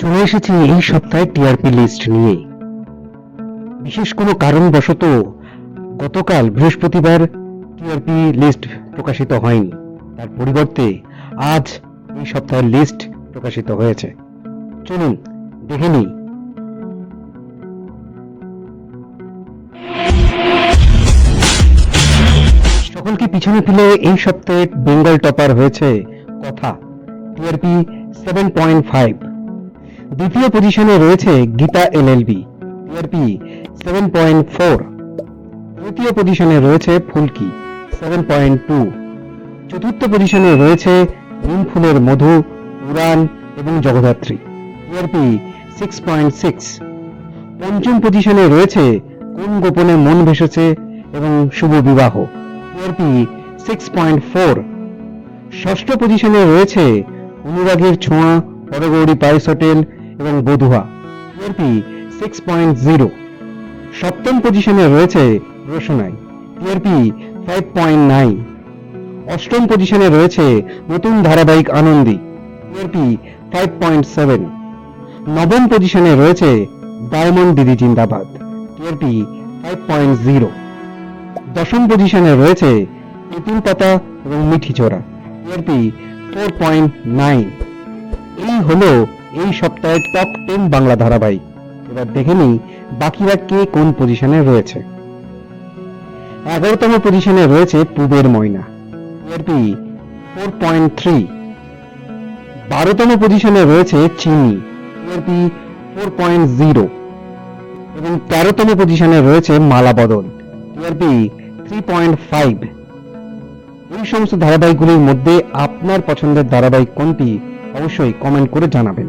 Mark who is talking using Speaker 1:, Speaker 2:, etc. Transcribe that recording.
Speaker 1: চলে এসেছি এই সপ্তাহে টিআরপি লিস্ট নিয়ে। বিশেষ কোনো কারণবশত গতকাল বৃহস্পতিবার টিআরপি লিস্ট প্রকাশিত হয়নি। তার পরিবর্তে আজ এই সপ্তাহের লিস্ট প্রকাশিত হয়েছে। চলুন, দেখে নিই। সকলকে পিছনে ফেলে এই সপ্তাহে বেঙ্গল টপার হয়েছে? কথা। TRP seven point five. দ্বিতীয় পজিশনে রয়েছে Geeta LLB TRP seven point four তৃতীয় পজিশনে রয়েছে ফুলকি সেভেন পয়েন্ট টু চতুর্থ পজিশনে রয়েছে নিম ফুলের মধু উড়ান এবং Jagaddhatri TRP six point six পঞ্চম পজিশনে রয়েছে কোন গোপনে মন ভেসেছে এবং শুভ বিবাহ টিআরপি সিক্স পয়েন্ট ফোর ষষ্ঠ পজিশনে রয়েছে অনুরাগের ছোঁয়া বড়গৌরী পাইস হোটেল এবং বধুয়া টিআরপি সিক্স পয়েন্ট জিরো সপ্তম পজিশনে রয়েছে রোশনাই। টিআরপি ফাইভ পয়েন্ট নাইন অষ্টম পজিশনে রয়েছে নতুন ধারাবাহিক Anandi. TRP five point seven নবম পজিশনে রয়েছে ডায়মন্ড দিদি জিন্দাবাদ। টিআরপি ফাইভ পয়েন্ট জিরো দশম পজিশনে রয়েছে তেঁতুল পাতা এবং মিঠি চোরা। টিআরপি ফোর পয়েন্ট নাইন এই হলো এই সপ্তাহের টপ টেন বাংলা ধারাবাহিক। এবার দেখে নিই বাকিরা কে কোন পজিশনে রয়েছে। এগারোতম পজিশনে রয়েছে পুবের ময়না। টিআরপি ফোর পয়েন্ট থ্রি বারোতম পজিশনে রয়েছে চিনি। টিআরপি ফোর পয়েন্ট জিরো এবং তেরোতম পজিশনে রয়েছে মালা বদল টিআরপি থ্রি পয়েন্ট ফাইভ এই সমস্ত ধারাবাহিকগুলির মধ্যে আপনার পছন্দের ধারাবাহিক কোনটি, অবশ্যই কমেন্ট করে জানাবেন।